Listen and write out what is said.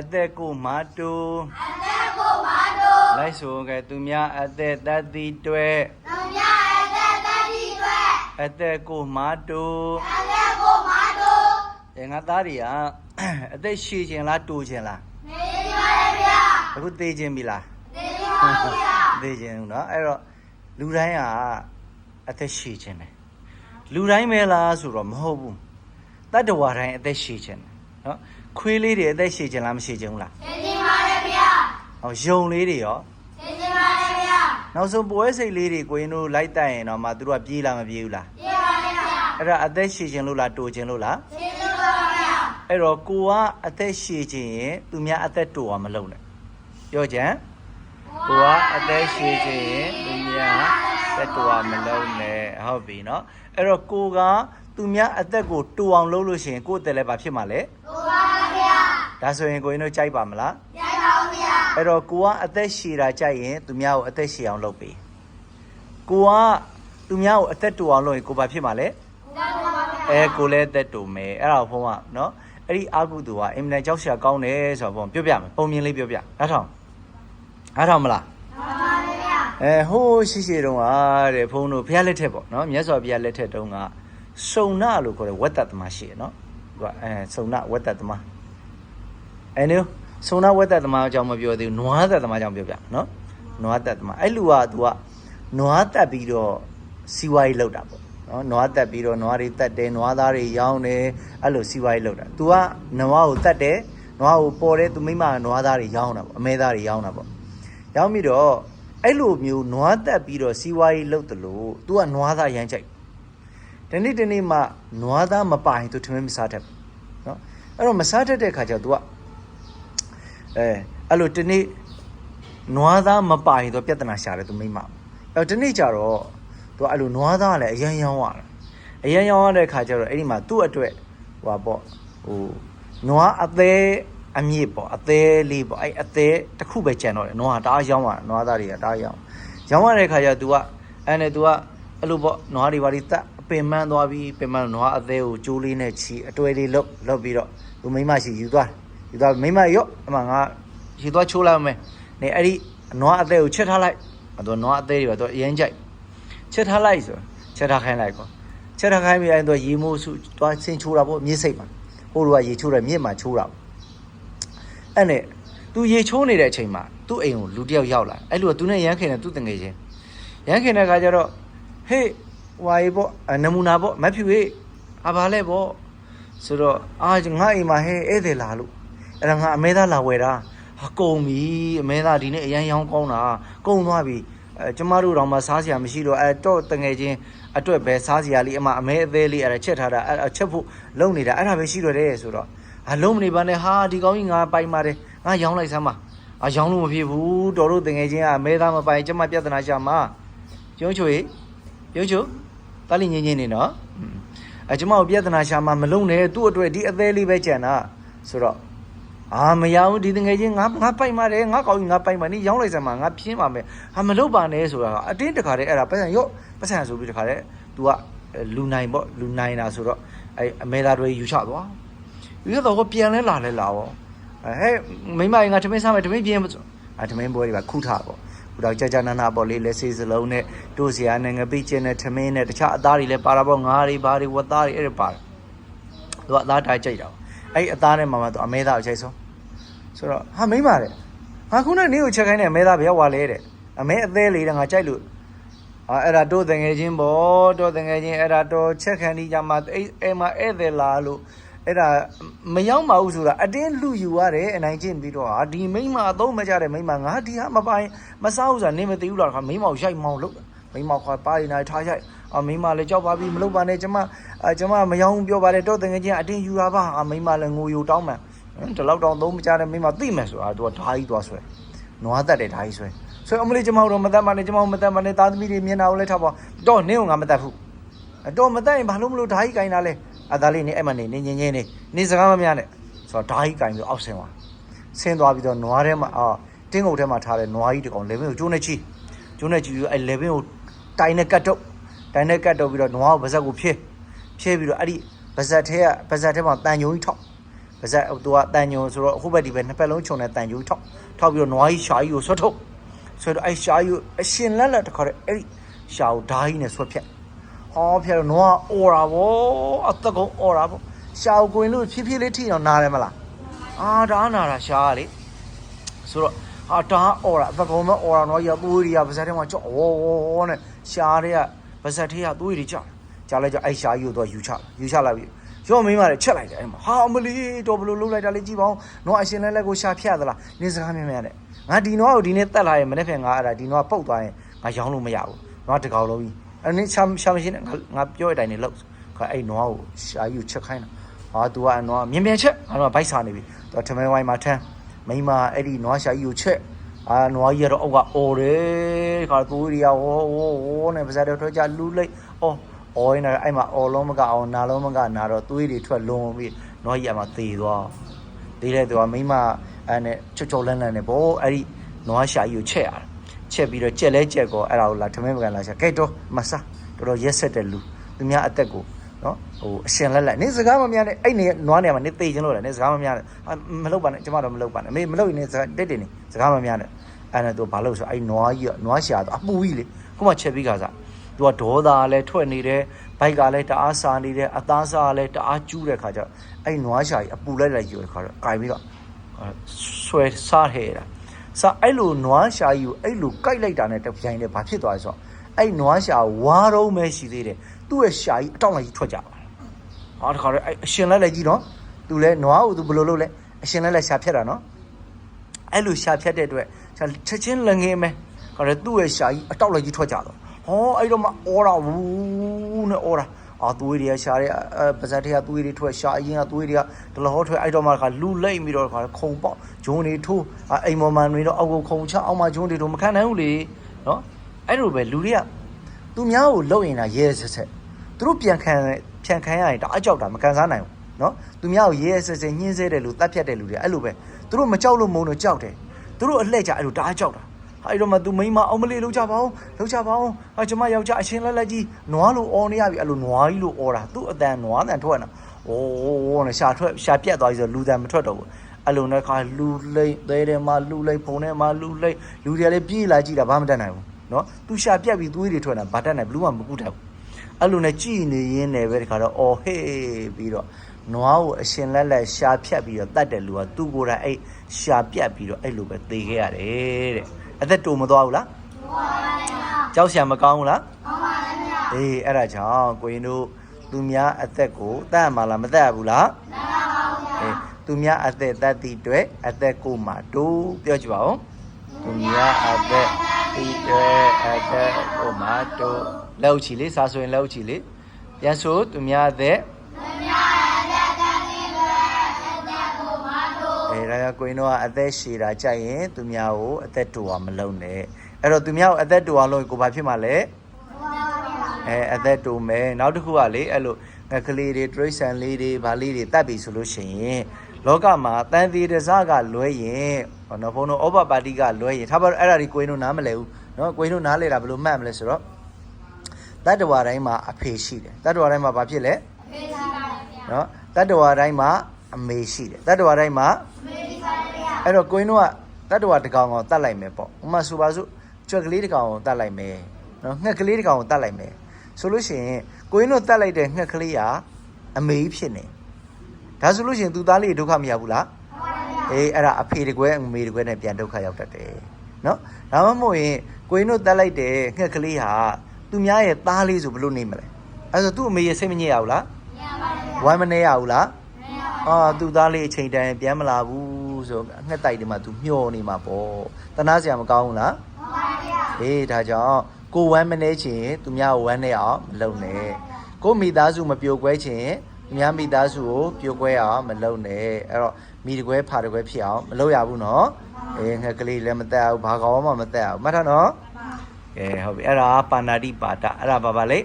အသက်ကိုမတူ အသက်ကိုမတို့ လိုက်ဆိုကဲသူများအသက်တတ်သည်တွဲ သူများအသက်တတိတွေ အသက်ကိုမတူ အသက်ကိုမတို့ အဲငါသားတွေကအသက်ရှည်ခြင်းလားတူခြင်းလား နေပါလေဗျာ အခုသေးခြင်းပြီလား နေပါဗျာ သေးခြင်းเนาะအဲ့တော့လူတိုင်းကအသက်ရှည်ခြင်းတယ်လူတိုင်းပဲလားဆိုတော့မဟုတ်ဘူးတတ္တဝါတိုင်းအသက်ရှည်ခြင်းတယ်เนาะ ခွေးလေးတွေအသက်ရှည်ခြင်းလားမရှည်ခြင်းဘူးလားနေပါလေဗျာဟောယုံလေးတွေရောနေပါလေဗျာနောက်ဆုံးပွဲစိတ်လေးတွေကိုရင်တို့လိုက်တိုက်ရင်တော့မှသူတို့ကပြေးလာမပြေးဘူးလားနေပါလေဗျာအဲ့ဒါအသက်ရှည်ခြင်းလို့လားတူခြင်းလို့လားနေပါဗျာအဲ့တော့ကိုကအသက်ရှည်ခြင်းရင်သူများအသက်တူအောင်မလုပ်နဲ့ပြောကြံကိုကအသက်ရှည်ခြင်းရင်သူများအသက်တူအောင်မလုပ်နဲ့ဟုတ်ပြီနော်အဲ့တော့ကိုကသူများအသက်ကိုတူအောင်လုပ်လို့ရှိရင်ကိုယ့်အသက်လည်းဘာဖြစ်မှာလဲနေပါလေဗျာ ဒါဆိုရင်ကိုရင်တို့ကြိုက်ပါမလားရပါဦးဗျာအဲ့တော့ကိုကအသက်ရှည်တာကြိုက်ရင်သူများကိုအသက်ရှည်အောင်လုပ်ပေးကိုကသူများကိုအသက်တူအောင်လုပ်ရင်ကိုဘာဖြစ်မှာလဲအဲကိုလည်းအသက်တူမယ်အဲ့ဒါကိုဖုန်းကနော်အဲ့ဒီအာကုသူကအင်မတန်ကြောက်ရှာကောင်းတယ်ဆိုတော့ဖုန်းပြောပြမယ်ပုံမြင်လေးပြောပြနားထောင်နားထောင်မလားပါလေဗျာအဲဟိုးရှိရှိတုန်းကတဲ့ဖုန်းတို့ဖះလက်ထက်ပေါ့နော်မြတ်စွာဘုရားလက်ထက်တုန်းကစုံနာလို့ခေါ်တဲ့ဝက်သက်သမားရှိရနော်သူကအဲစုံနာဝက်သက်သမား အဲနုဆုံနာဝက်သက်သမားအကြောင်းမပြောသေးဘူးနွားသက်သမားအကြောင်းပြောပြနော်နွားသက်သမားအဲ့လူက तू ကနွားတက်ပြီးတော့စီဝါကြီးလောက်တာပေါ့နော်နွားတက်ပြီးတော့နွားတွေတက်တယ်နွားသားတွေရောင်းတယ်အဲ့လိုစီဝါကြီးလောက်တာ तू ကနွားကိုတက်တယ်နွားကိုပေါ်တယ် तू မိမကနွားသားတွေရောင်းတာပေါ့အမဲသားတွေရောင်းတာပေါ့ရောင်းပြီးတော့အဲ့လိုမျိုးနွားတက်ပြီးတော့စီဝါကြီးလောက်တယ်လို့ तू ကနွားသားရမ်းချိုက်ဒီနေ့ဒီနေ့မှနွားသားမပိုင် तू ထမင်းမစားတတ်ဘူးနော်အဲ့တော့မစားတတ်တဲ့ခါကျတော့ तू က အဲအဲ့လိုဒီနေ့နွားသားမပိုင်တော့ပြဿနာရှာတယ်သူမိမအဲ့ဒီနေ့ကျတော့သူအဲ့လိုနွားသားကလည်းအရန်ရောင်းရတာအရန်ရောင်းရတဲ့ခါကျတော့အဲ့ဒီမှာသူ့အတွက်ဟိုပေါ့ဟိုနွားအသေးအမြင့်ပေါ့အသေးလေးပေါ့အဲ့အသေးတစ်ခုပဲကျန်တော့တယ်နွားတအားရောင်းရတာနွားသားတွေကတအားရောင်းရောင်းရတဲ့ခါကျ तू ကအဲ့နဲ့ तू ကအဲ့လိုပေါ့နွားတွေဘာတွေတက်အပင်မန်းသွားပြီးပင်မန်းနွားအသေးကိုကျိုးလေးနဲ့ချီအတွဲလေးလုတ်လုတ်ပြီးတော့သူမိမရှိယူသွားတယ် သွားမိမရော့အမငါယူသွားချိုးလိုက်မယ်နေအဲ့ဒီနွားအသေးကိုချက်ထားလိုက်အဲ့တော့နွားအသေးတွေကတော့အရင်ကြိုက်ချက်ထားလိုက်ဆိုချက်ထားခိုင်းလိုက်ကောချက်ထားခိုင်းပြီးအဲ့တော့ရေမိုးစုသွားဆင်းချိုးတာပေါ့မြေစိတ်မှာဟိုလိုကရေချိုးတယ်မြစ်မှာချိုးတာပေါ့အဲ့နဲ့ तू ရေချိုးနေတဲ့အချိန်မှာသူ့အိမ်ကိုလူတစ်ယောက်ရောက်လာအဲ့လူက तू နဲ့ရမ်းခင်တယ်သူ့တငယ်ချင်းရမ်းခင်တဲ့ခါကျတော့ဟေးဝါရီပေါ့အနမူနာပေါ့မဖြူဟေးအဘာလဲပေါ့ဆိုတော့အာငါအိမ်မှာဟဲ့ဧည့်သည်လာလို့ အဲ့ဒါငါအမဲသားလာဝယ်တာဟာကုန်ပြီအမဲသားဒီနေ့အရန်ရောင်းကောင်းတာကုန်သွားပြီအဲကျမတို့တော့မှစားစရာမရှိတော့အဲတော့တငယ်ချင်းအတွက်ပဲစားစရာလေးအမအမဲအသေးလေးအဲ့ဒါချက်ထားတာအဲ့ချက်ဖို့လုံနေတာအဲ့ဒါပဲရှိတော့တယ်ဆိုတော့အလုံးမနေပါနဲ့ဟာဒီကောင်းကြီးငါပိုင်ပါတယ်ငါရောင်းလိုက်စမ်းပါအရောင်းလို့မဖြစ်ဘူးတော်တို့တငယ်ချင်းကအမဲသားမပိုင်ကျမပြဿနာရှာမှာကျုံးချွေပြုံးချွတာလီငင်းငင်းနေနော်အဲကျမကိုပြဿနာရှာမှာမလုံနဲ့သူ့အတွက်ဒီအသေးလေးပဲကြံတာဆိုတော့ အာမရဘူးဒီတငယ်ချင်းငါငါပိုက်ပါတယ်ငါကောင်းကြီးငါပိုက်ပါနေရောင်းလိုက်စမ်းပါငါပြင်းပါမယ်ဟာမလုပ်ပါနဲ့ဆိုတာကအတင်းတခါတည်းအဲ့ဒါပတ်စံရော့ပတ်စံဆိုပြီးတခါတည်း तू ကလူနိုင်ပေါ့လူနိုင်တာဆိုတော့အဲ့အမေသားတွေယူချသွားယူတော့ကိုပြန်လဲလာလဲလာပေါ့အဲဟဲ့မိမငါထမင်းစားမယ်ထမင်းပြင်းမဆိုအဲထမင်းပွဲတွေပါခုထားပေါ့ခုတော့ကြာကြာနာနာပေါ့လေလက်စေးစလုံးနဲ့တိုးစရာနဲ့ငပိကျင်းနဲ့ထမင်းနဲ့တခြားအသားတွေလည်းပါတာပေါ့ငါးတွေဘာတွေဝတ်သားတွေအဲ့ဒါပါတယ်သူကအသားတိုင်းကြိုက်တာအဲ့အသားနဲ့မှမှသူအမဲသားကိုကြိုက်ဆုံး ဆိုတော့ဟာမိမတဲ့ငါခုနကနေ့ကိုချက်ခိုင်းတယ်အမဲသားဘယ်ရောက်သွားလဲတဲ့အမဲအသေးလေးတဲ့ငါကြိုက်လို့အာအဲ့ဒါတို့တငယ်ချင်းပေါ့တို့တငယ်ချင်းအဲ့ဒါတော့ချက်ခံဒီကြမှာအဲ့အဲ့မှာဧည့်သည်လာလို့အဲ့ဒါမရောက်ပါဘူးဆိုတာအတင်းလူယူရတယ်အနိုင်ချင်းပြီးတော့ဟာဒီမိမအသုံးမကြတဲ့မိမငါဒီဟာမပိုင်မစားဘူးဆိုတာနေမသိဘူးလားခါမိမောက်ရိုက်မောင်းလို့မိမောက်ခါပါရီနိုင်ထားရိုက်အမိမလည်းကြောက်ပါပြီမလုပ်ပါနဲ့ကျမအကျမမယောင်းပြောပါတယ်တော့တငယ်ချင်းအတင်းယူတာပါအမိမလည်းငိုယူတောင်းမှန် ဒီလောက်တောင်သုံးမကြတဲ့မိမသိမယ်ဆိုတာ तू ကဓာကြီးသွားဆွဲနွားတက်တယ်ဓာကြီးဆွဲဆွဲအမလေးကျမတို့မတက်ပါနဲ့ကျမတို့မတက်ပါနဲ့သားသမီးတွေမျက်နှာကိုလည်းထားပါတော့နင်းကငါမတက်ဘူးတော့မတက်ရင်ဘာလို့မလို့ဓာကြီးကင်တာလဲအသားလေးနေအဲ့မနေနေငင်းငင်းနေနေစကားမများနဲ့ဆိုတော့ဓာကြီးကင်ပြီးအောက်ဆင်းသွားဆင်းသွားပြီးတော့နွားထဲမှာအာတင်းငုတ်ထဲမှာထားတဲ့နွားကြီးတကောင်လေဘင်းကိုကျိုးနေချီကျိုးနေချီပြီးအဲ့လေဘင်းကိုတိုင်နဲ့ကတ်တော့တိုင်နဲ့ကတ်တော့ပြီးတော့နွားကိုပါဇက်ကိုဖြဲဖြဲပြီးတော့အဲ့ဒီပါဇက်ထဲကပါဇက်ထဲမှာတန်ညုံကြီးထောက် ပါဇက်သူကတန်ညုံဆိုတော့ဟိုဘက်ဒီဘက်နှစ်ဖက်လုံးခြုံတဲ့တန်ညုံထောက်ထောက်ပြီးတော့နွားကြီးရှာကြီးကိုဆွတ်ထုတ်ဆိုတော့အဲ့ရှာကြီးကိုအရှင်လက်လက်တခါတည်းအဲ့ဒီရှာကိုဓာကြီးနဲ့ဆွတ်ဖြတ်ဟောဖြတ်တော့နွားအော်တာဗောအသက်ကုန်အော်တာဗောရှာကိုကိုရင်လို့ဖြည်းဖြည်းလေးထိအောင်နားတယ်မလားအာဒါနာတာရှာကလေဆိုတော့ဟာဒါအော်တာအသက်ကုန်မအော်တာနွားကြီးကသွေးတွေကပါဇက်ထဲမှာကြောက်ဝေါဝေါနဲ့ရှာတွေကပါဇက်ထဲကသွေးတွေကြောက်ကြားလိုက်ကြအဲ့ရှာကြီးကိုတော့ယူချယူချလိုက်ပြီ ရော့မင်းမလည်းချက်လိုက်တယ်အဲ့မှာဟာအမလီတော်ဘလို့လုံးလိုက်တာလေးကြည့်ပါဦးနော်အရှင်လဲလက်ကိုရှာဖြတ်သလားနေစကားမြင်မြင်နဲ့ငါဒီနော်ကိုဒီနေ့တက်လာရင်မနေ့ဖက်ငါအဲ့ဒါဒီနော်ပုတ်သွားရင်ငါရောင်းလို့မရဘူးနော်တကောင်လုံးကြီးအဲ့နေ့ရှာရှာမရှိနဲ့ငါငါပြောတဲ့အတိုင်းနေလို့ခါအဲ့နော်ကိုရှာယူချက်ခိုင်းတာဟာ तू ကနော်မြင်မြင်ချက်ငါတော့ဘိုက်စာနေပြီ तू ထမဲဝိုင်းမှာထမ်းမိမအဲ့ဒီနော်ရှာယူချက်အာနွားကြီးကတော့အောက်ကအော်တယ်ခါသွေးတွေကဝေါဝေါဝေါနဲ့ပါဇက်တော့ထွက်ကြလူးလိုက်အော် အော်ရင်လည်းအဲ့မှာအော်လုံးမကအောင်နာလုံးမကနာတော့သွေးတွေထွက်လွန်ပြီးနွားကြီးအမှသေသွားသေးတဲ့သူကမိမအဲ့နဲ့ချွတ်ချွတ်လန်းလန်းနဲ့ဗောအဲ့ဒီနွားရှာကြီးကိုချက်ရတယ်ချက်ပြီးတော့ကြက်လဲကြက်ကောအဲ့ဒါကိုလာထမင်းမကန်လာရှာကဲတော့မဆာတော်တော်ရက်ဆက်တဲ့လူသူများအသက်ကိုနော်ဟိုအရှင်လက်လက်နေစကားမများနဲ့အဲ့နေနွားနေမှာနေသေခြင်းလို့လေနေစကားမများနဲ့မလုပ်ပါနဲ့ကျမတော့မလုပ်ပါနဲ့မေမလုပ်ရင်နေစကားတက်တယ်နေစကားမများနဲ့အဲ့နဲ့သူဘာလို့ဆိုအဲ့နွားကြီးကနွားရှာတော့အပူကြီးလေခုမှချက်ပြီးခါစား သူကဒေါသလည်းထွက်နေတယ်ဘိုက်ကလည်းတအားစားနေတယ်အသားစားလည်းတအားကျူးတဲ့ခါကျအဲ့နွားရှာကြီးအပူလိုက်လိုက်ယူတဲ့ခါတော့ကင်ပြီးတော့ဆွဲစားထဲတာစားအဲ့လိုနွားရှာကြီးကိုအဲ့လိုကြိုက်လိုက်တာနဲ့တပြိုင်တည်းဘာဖြစ်သွားလဲဆိုတော့အဲ့နွားရှာဝါတော့မဲရှိသေးတယ်သူ့ရဲ့ရှာကြီးအတောင့်လိုက်ကြီးထွက်ကြပါဟာတခါတော့အဲ့အရှင်လက်လက်ကြီးနော်သူလဲနွားကိုသူဘယ်လိုလုပ်လဲအရှင်လက်လက်ရှာဖြတ်တာနော်အဲ့လိုရှာဖြတ်တဲ့အတွက်ချက်ချင်းလက်ငင်းမဲခါတော့သူ့ရဲ့ရှာကြီးအတောက်လိုက်ကြီးထွက်ကြတော့ ဟောအဲ့တော့မှအော်တာဝူးနဲ့အော်တာအာသွေးတွေကရှာတဲ့အဲပါဇက်တွေကသွေးတွေထွက်ရှာအရင်ကသွေးတွေကဒလဟောထွက်အဲ့တော့မှခါလူလိမ့်ပြီးတော့ခါခုံပေါက်ဂျုံတွေထိုးအိမ်မော်မန်တွေတော့အောက်ကိုခုံချအောက်မှာဂျုံတွေတော့မခံနိုင်ဘူးလေနော်အဲ့လိုပဲလူတွေကသူများကိုလှုပ်ရင်တာရဲဆက်ဆက်သူတို့ပြန်ခံပြန်ခံရရင်တအားကြောက်တာမကန်စားနိုင်ဘူးနော်သူများကိုရဲရဲဆက်ဆက်ညှင်းဆဲတဲ့လူတတ်ဖြတ်တဲ့လူတွေအဲ့လိုပဲသူတို့မကြောက်လို့မုံတော့ကြောက်တယ်သူတို့အလှည့်ကြအဲ့လိုတအားကြောက်တာ အဲ့တော့မှ तू မိမအောင်မလေးလောက်ကြပါအောင်လောက်ကြပါအောင်ဟာကျမယောက်ျားအရှင်လက်လက်ကြီးနွားလိုအော်နေရပြီအဲ့လိုနွားကြီးလိုအော်တာသူ့အတန်နွားတန်ထွက်နေတာအိုးနဲ့ရှာထွက်ရှာပြက်သွားပြီဆိုလူတန်မထွက်တော့ဘူးအဲ့လိုနဲ့ခါလူလိမ့်သေးတယ်မှာလူလိမ့်ဖုံထဲမှာလူလိမ့်လူတွေကလည်းပြေးလာကြည့်တာဘာမှမတတ်နိုင်ဘူးနော် तू ရှာပြက်ပြီးသွေးတွေထွက်တာဘာတတ်နိုင်ဘလူးမှမကူတတ်ဘူးအဲ့လိုနဲ့ကြည်နေရင်းနဲ့ပဲဒီခါတော့အော်ဟေးပြီးတော့နွားကိုအရှင်လက်လက်ရှာဖြတ်ပြီးတော့တတ်တယ်လူကသူ့ကိုယ်တိုင်အဲ့ရှာပြက်ပြီးတော့အဲ့လိုပဲသေခဲ့ရတယ်တဲ့ အသက်တူမသွားဘူးလားကြောက်စရာမကောင်းဘူးလားအေးအဲ့ဒါကြောင့်ကိုရင်တို့သူများအသက်ကိုတတ်မှာလားမတတ်ဘူးလားအေးသူများအသက်တတ်သည့်အတွက်အသက်ကိုမှတို့ပြောကြည့်ပါဦးသူများအသက်ဒီအတွက်အသက်ကိုမှတို့လောက်ချီလေးစာဆိုရင်လောက်ချီလေးပြန်ဆိုသူများအသက် အဲဒါကကိုရင်တို့ကအသက်ရှည်တာကြိုက်ရင်သူများကိုအသက်တူအောင်မလုပ်နဲ့အဲ့တော့သူများကိုအသက်တူအောင်လုပ်ရင်ကိုဘာဖြစ်မှာလဲအဲအသက်တူမယ်နောက်တစ်ခုကလေအဲ့လိုငကလေးတွေတရိษံလေးတွေဗာလေးတွေတတ်ပြီဆိုလို့ရှိရင်လောကမှာတန်သေးတစားကလွဲရင်ဟောနော်ဘုံတို့ဩဘပါတိကလွဲရင်ထားပါတော့အဲ့ဒါတွေကိုင်းတို့နားမလဲဘူးနော်ကိုင်းတို့နားလဲတာဘယ်လိုမှတ်မလဲဆိုတော့တတ္တဝါတိုင်းမှာအဖေရှိတယ်တတ္တဝါတိုင်းမှာဘာဖြစ်လဲနော်တတ္တဝါတိုင်းမှာ အမေရှိတယ်တတ္တဝါတိုင်းမှာအဲ့တော့ကိုင်းတို့ကတတ္တဝါတစ်ကောင်ကောင်တတ်လိုက်မယ်ပေါ့ဥပမာဆိုပါစို့ကြွက်ကလေးတစ်ကောင်ကောင်တတ်လိုက်မယ်နော်ငှက်ကလေးတစ်ကောင်ကိုတတ်လိုက်မယ်ဆိုလို့ရှိရင်ကိုရင်းတို့တတ်လိုက်တဲ့ငှက်ကလေးကအမေကြီးဖြစ်နေဒါဆိုလို့ရှိရင်သူသားလေးဒုက္ခမရဘူးလားအေးအဲ့ဒါအဖေတကွဲအမေတကွဲနဲ့ပြန်ဒုက္ခရောက်တတ်တယ်နော်ဒါမှမဟုတ်ရင်ကိုရင်းတို့တတ်လိုက်တဲ့ငှက်ကလေးဟာသူများရဲ့သားလေးဆိုဘလို့နေမလဲအဲ့ဆိုသူ့အမေရဲ့စိတ်မညစ်ရဘူးလားဝမ်းမနေရဘူးလား အာသူ့သားလေးအချိန်တန်ပြန်မလာဘူးဆိုငှက်တိုက်တယ်မှာ तू မျောနေမှာပေါ့တနာစရာမကောင်းဘူးလားအေးဒါကြောင့်ကိုဝမ်းမနေချင်သူများကိုဝမ်းနေအောင်မလုပ်နဲ့ကိုမိသားစုမပြိုကွဲချင်သူများမိသားစုကိုပြိုကွဲအောင်မလုပ်နဲ့အဲ့တော့မိတကွဲဖာတကွဲဖြစ်အောင်မလုပ်ရဘူးနော်အေးငှက်ကလေးလည်းမတက်အောင်ဘာကောင်မှမတက်အောင်မှတ်ထားနော်ကဲဟုတ်ပြီအဲ့ဒါပါဏာတိပါဒအဲ့ဒါဘာပါလဲ